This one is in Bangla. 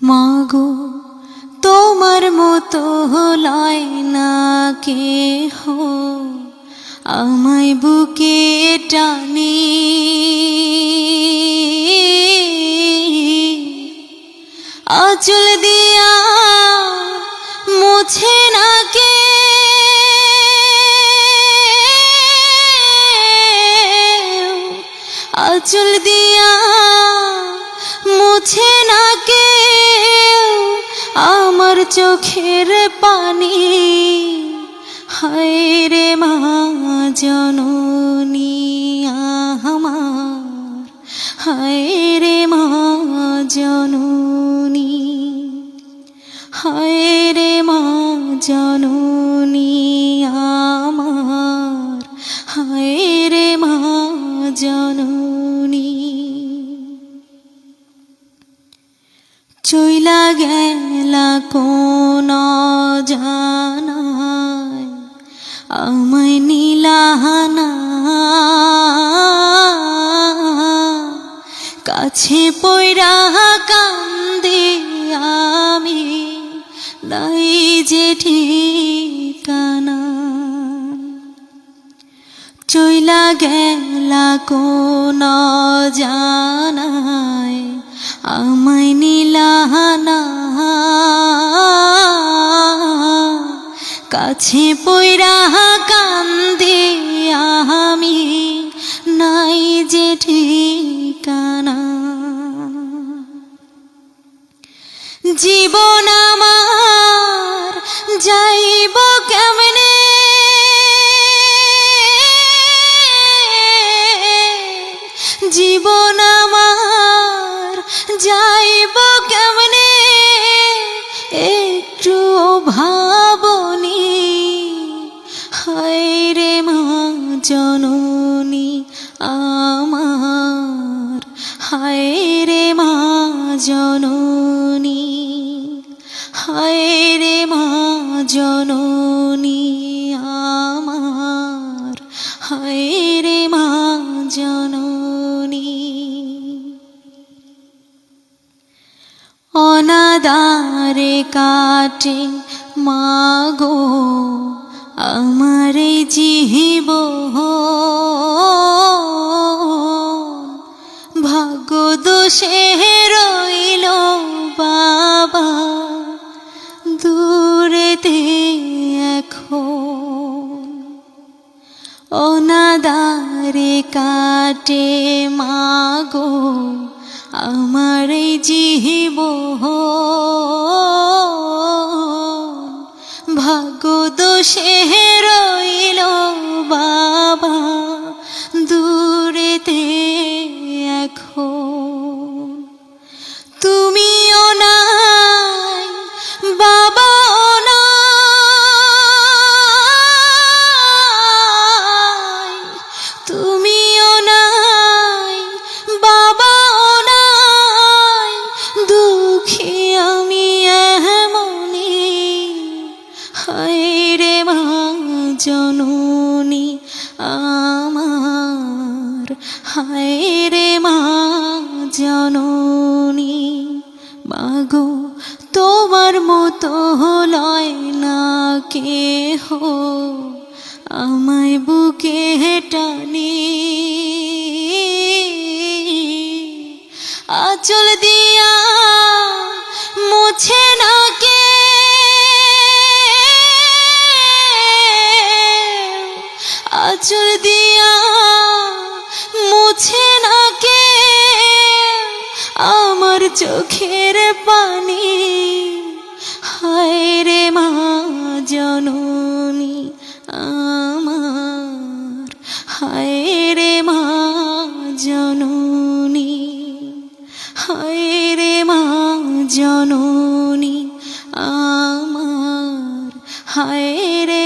মাগো, তোমার মতো লয় না কে হো আমায় বুকে টানে। আচল দিয়া মুছে না কে। আচল দিয়া মুছে না কে। আমার চোখের পানি, হায় রে মা জননী আমার, হায় রে মা জননী, হায় রে মা জননী। চইলা গেলা কোন জানায় আমায় নীলাহানা, কাছে পয়রা কান্দে আমি, নাই যে ঠিকানা। চইলা গেলা কোন জানায় কাছে পয়রা কান্দে আমি নাই যে ঠিকানা। জীবন আমার যাইব কেমনে? যাইব কেমনে? একটু ভাবনি। হায় রে মা জননী আমার। হায় রে মা জননী। হায় রে মা জননী আমার। হায় অনাদারে কাটে মাগো আমার জিহিব ভাগ্য দোষে রইল বাবা দূরেতে এখন। অনাদারে কাটে মাগো আমার এই জীব ভাগ্য দোষে রইল বাবা। দুঃখী আমি এমনি রে মা জননী আমার। রে মা জননী। মাগো, তোমার মতো লয় না কে হো আমায় বুকে টানি আচল দিয়া মুছে না কে? আচল দিয়া মুছে না কে? আমার চোখের পানি, হায় রে মা জননী আমার জীবনী আমার হায় রে